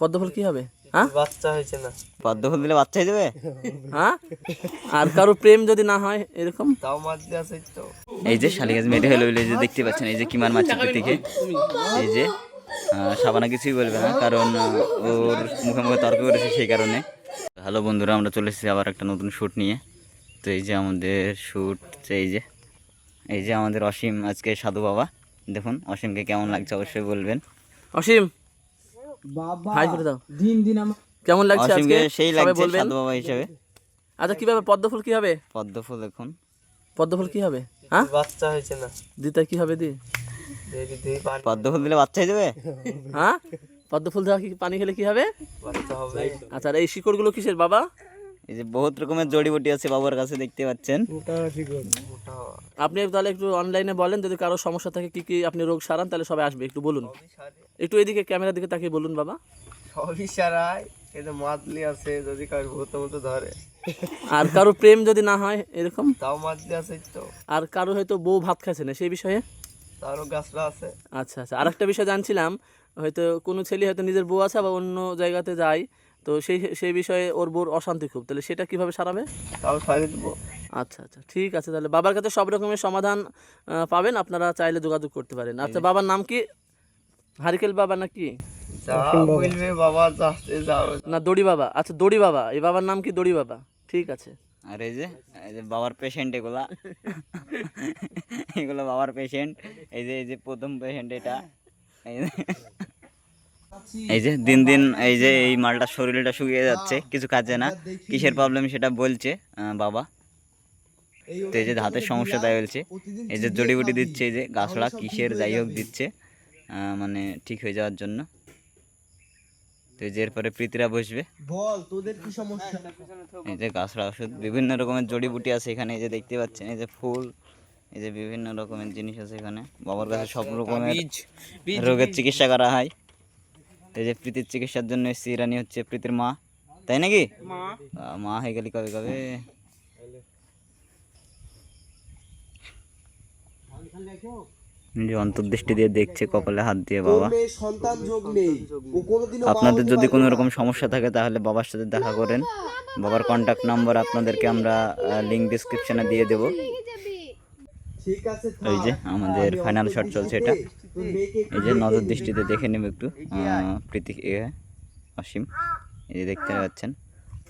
পদ্মফুল কি হবে? হ্যাঁ? বাচ্চা হয়েছে না। পদ্ম ফুল দিলে বাচ্চা হয়ে যাবে? হ্যাঁ? আর কারও প্রেম যদি না হয় এরকম? তাও মাছ আছে তো। এই যে শালিগাছ মেটে হলো বলে যে দেখতে পাচ্ছেন এই যে কিমার মাছ থেকে এই যে সাবানা কিছুই বলবে না কারণ ওর মুখে মুখে তর্ক করেছে সেই কারণে। হ্যালো বন্ধুরা আমরা চলে এসেছি আবার একটা নতুন শ্যুট নিয়ে। তো এই যে আমাদের শ্যুট এই যে এই যে আমাদের অসীম আজকে সাধু বাবা। দেখুন অসীমকে কেমন লাগছে অবশ্যই বলবেন। অসীম বাবা হাই করে দাও। দিন দিন আমার কেমন লাগছে আজকে? সেই লাগছে সাধু বাবা হিসেবে। আচ্ছা কীভাবে? পদ্মফুল কি হবে? পদ্ম ফুল এখন পদ্মফুল কি হবে? হ্যাঁ? বাচ্চা হয়েছে না। দিতে কি হবে দি? পদ্মফুল পানি। পদ্ম ফুল দিলে বাচ্চা হয়ে যাবে? হ্যাঁ? পদ্মফুল দেওয়া কি পানি খেলে কি হবে? হবে। আচ্ছা আর এই শিকড়গুলো কিসের বাবা? এই যে বহুত রকমের জড়িবটি আছে বাবার কাছে দেখতে পাচ্ছেন। আপনি তাহলে একটু অনলাইনে বলেন যদি কারও সমস্যা থাকে কি কি আপনি রোগ সারান তাহলে সবাই আসবে একটু বলুন। একটু এদিকে ক্যামেরার দিকে তাকিয়ে বলুন বাবা। সবই সারাই এটা মাতলি আছে যদি কারোর ভূত মতো ধরে। আর কারও প্রেম যদি না হয় এরকম? তাও দিয়ে আছে তো। আর কারও হয়তো বউ ভাত খাইছে না সেই বিষয়ে? তারও আছে। আচ্ছা আচ্ছা। আর একটা বিষয় জানছিলাম হয়তো কোনো ছেলে হয়তো নিজের বউ আছে বা অন্য জায়গাতে যায় তো সেই সেই বিষয়ে ওর বউর অশান্তি খুব। তাহলে সেটা কীভাবে সারাবে? তাও সারিয়ে দেবো। আচ্ছা আচ্ছা ঠিক আছে তাহলে। বাবার কাছে সব রকমের সমাধান পাবেন। আপনারা চাইলে যোগাযোগ করতে পারেন। আচ্ছা বাবার নাম কি? হারিকেল বাবা নাকি না দড়ি বাবা। আচ্ছা দড়ি বাবা। এই বাবার নাম কি? দড়ি বাবা। ঠিক আছে। আর এই যে এই যে বাবার পেশেন্ট এগুলা। এগুলো বাবার পেশেন্ট এই যে এই যে প্রথম পেশেন্ট এটা। এই যে- এই যে দিন দিন এই যে এই মালটা শরীরটা শুকিয়ে যাচ্ছে কিছু কাজে না কিসের প্রবলেম সেটা বলছে আহ, বাবা তো এই যে হাতের সমস্যা তাই বলছে এই যে জড়িবুটি দিচ্ছে এই যে গাছড়া কিসের যাই হোক দিচ্ছে আহ, মানে ঠিক হয়ে যাওয়ার জন্য তো এই যে এরপরে প্রীতিরা বসবে বল তোদের কি সমস্যা এই যে গাছড়া ওষুধ বিভিন্ন রকমের জড়িবুটি আছে এখানে এই যে দেখতে পাচ্ছেন এই যে ফুল এই যে বিভিন্ন রকমের জিনিস আছে এখানে বাবার কাছে সব রকমের রোগের চিকিৎসা করা হয় তো এই যে প্রীতির চিকিৎসার জন্য এসছি ইরানি হচ্ছে প্রীতির মা। তাই নাকি? মা। হয়ে গেলি কবে কবে? এই অন্তর্দৃষ্টি দিয়ে দেখছে কপালে হাত দিয়ে বাবা। মেয়ে সন্তান যোগ নেই। ও কোনোদিনও আপনাদের যদি কোনো রকম সমস্যা থাকে তাহলে বাবার সাথে দেখা করেন। বাবার কন্ট্যাক্ট নাম্বার আপনাদেরকে আমরা লিঙ্ক ডিসক্রিপশনে দিয়ে দেব। এই যে আমাদের ফাইনাল শট চলছে এটা। এই যে নজর দৃষ্টিতে দেখে নেব একটু। প্রীতি এ, অসীম এই যে দেখতে পাচ্ছেন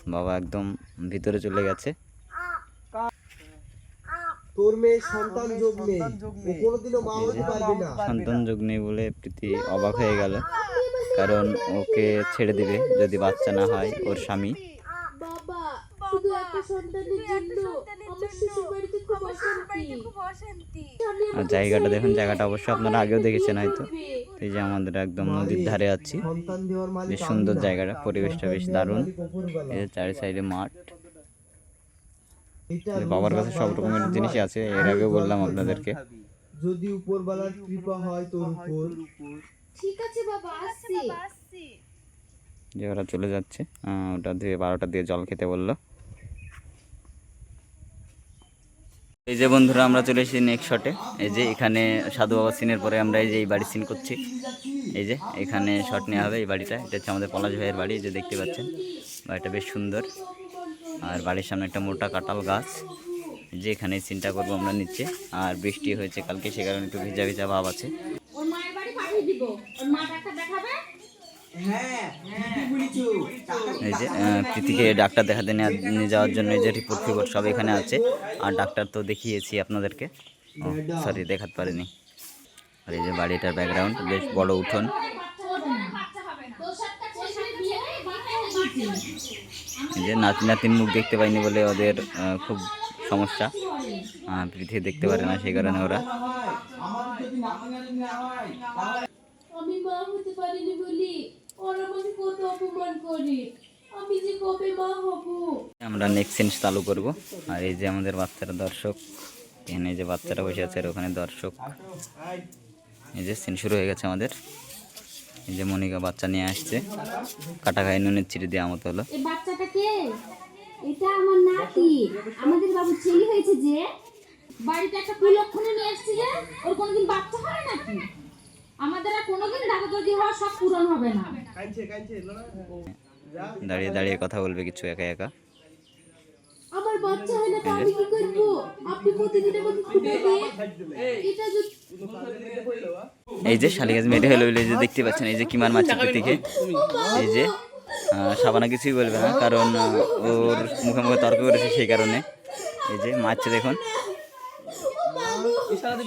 বাবা একদম ভিতরে চলে গেছে। তোর মেয়ে সন্তান যোগ নেই। কোনোদিনও মা হতে পারবে না। সন্তান যোগ নেই বলে প্রীতি অবাক হয়ে গেল। কারণ ওকে ছেড়ে দেবে যদি বাচ্চা না হয় ওর স্বামী বাবা শুধু একটা সন্তানের জন্য আমার শ্বশুর বাড়িতে খুব অশান্তি আর জায়গাটা দেখুন জায়গাটা অবশ্যই আপনারা আগেও দেখেছেন হয়তো। এই যে আমাদের একদম নদীর ধারে আছি। বেশ সুন্দর জায়গাটা পরিবেশটা বেশ দারুণ। এই যে চারি সাইডে মাঠ। বাবার কাছে সব রকমের জিনিসই আছে এর আগেও বললাম আপনাদেরকে। যদি উপরবালার কৃপা হয় তোর উপর। ঠিক আছে বাবা আসছি। যে ওরা চলে যাচ্ছে আহ, ওটা দিয়ে বারোটা দিয়ে জল খেতে বলল। এই যে বন্ধুরা, আমরা চলে এসেছি নেক্সট শটে এই যে এখানে সাধু বাবা সিনের পরে আমরা এই যে এই বাড়ি সিন করছি। এই যে এখানে শট নেওয়া হবে এই বাড়িটা। এটা হচ্ছে আমাদের পলাশ ভাইয়ের বাড়ি যে দেখতে পাচ্ছেন। বাড়িটা বেশ সুন্দর। আর বাড়ির সামনে একটা মোটা কাঁঠাল গাছ। যে এখানে সিনটা করব আমরা নিচে। আর বৃষ্টি হয়েছে কালকে, সে কারণে একটু ভিজা ভিজা ভাব আছে ওর মায়ের বাড়ি পাঠিয়ে দিব ওর মা ডাক্তার দেখাবে এই যে প্রীতিকে ডাক্তার দেখাতে নেয়া- নিয়ে যাওয়ার জন্য এই যে রিপোর্ট ফিপোর্ট সব এখানে আছে। আর ডাক্তার তো দেখিয়েছি আপনাদেরকে। সরি দেখাতে পারিনি। আর এই যে বাড়িটার ব্যাকগ্রাউন্ড বেশ বড় উঠোন। হয়ে হয়ে এই যে নাতি নাতির মুখ দেখতে পাইনি বলে ওদের খুব সমস্যা। পৃথিবী দেখতে পারে না সেই কারণে ওরা। আমি মা হতে পারিনি বলি। ওরা আমাকে কত অপমান করে। আমি যে কবে মা হব? আমরা নেক্সট সিন চালু করব। আর এই যে আমাদের বাচ্চারা দর্শক এখানে এই যে বাচ্চারা বসে আছে আর ওখানে দর্শক। এই যে সিন শুরু হয়ে গেছে আমাদের। এই যে মনিকা বাচ্চা নিয়ে আসছে। কাটা খাই নুনের চিড়ে দেওয়া মতো হলো। এই বাচ্চাটা কে? এটা আমার নাতি। আমাদের বাবু ছেলে হয়েছে যে। বাড়িতে একটা কুলক্ষণে নিয়ে এসেছি যে ওর কোনোদিন বাচ্চা হয় নাকি? আমাদের আর কোনোদিন দাদা দাদি হওয়ার সব পূরণ হবে না। দাঁড়িয়ে দাঁড়িয়ে কথা বলবে কিছু একা একা। আমার বাচ্চা হয় না তো আমি কি করব? আপনি প্রতিদিন আমাকে খুঁটাবে এটা যদি এই যে শালিগাছ মেরে হলো যে দেখতে পাচ্ছেন এই যে কিমান মারছে প্রীতিকে এই যে সাবানা কিছুই বলবে না কারণ ওর মুখে মুখে তর্ক করেছে সেই কারণে। এই যে মারছে দেখুন।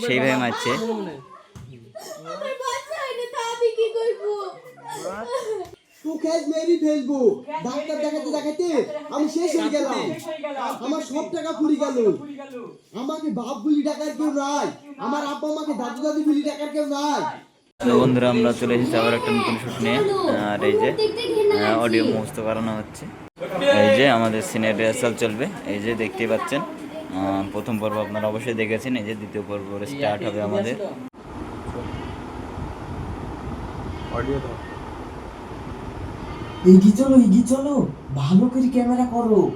সেইভাবে মারছে আমার বাচ্চা হয় না তো আমি কি করব মেরি ফেলব ডাক্তার দেখাতে দেখাতে আমি শেষ হয়ে গেলাম। আমার সব টাকা ফুরি গেল। আমাকে বাপ বলি টাকার কেউ নাই। আমার আব্বা আমাকে দাদু দাদি বলি টাকার কেউ নাই। তো বন্ধুরা আমরা চলে এসেছি আবার একটা নতুন শুট নিয়ে। আর এই যে অডিও মুখস্থ করানো হচ্ছে। এই যে আমাদের সিনিয়র রিহার্সাল চলবে। এই যে দেখতেই পাচ্ছেন। প্রথম পর্ব আপনারা অবশ্যই দেখেছেন। এই যে দ্বিতীয় পর্ব স্টার্ট হবে আমাদের। এগিয়ে চলো এগিয়ে চলো। ভালো করে ক্যামেরা করো।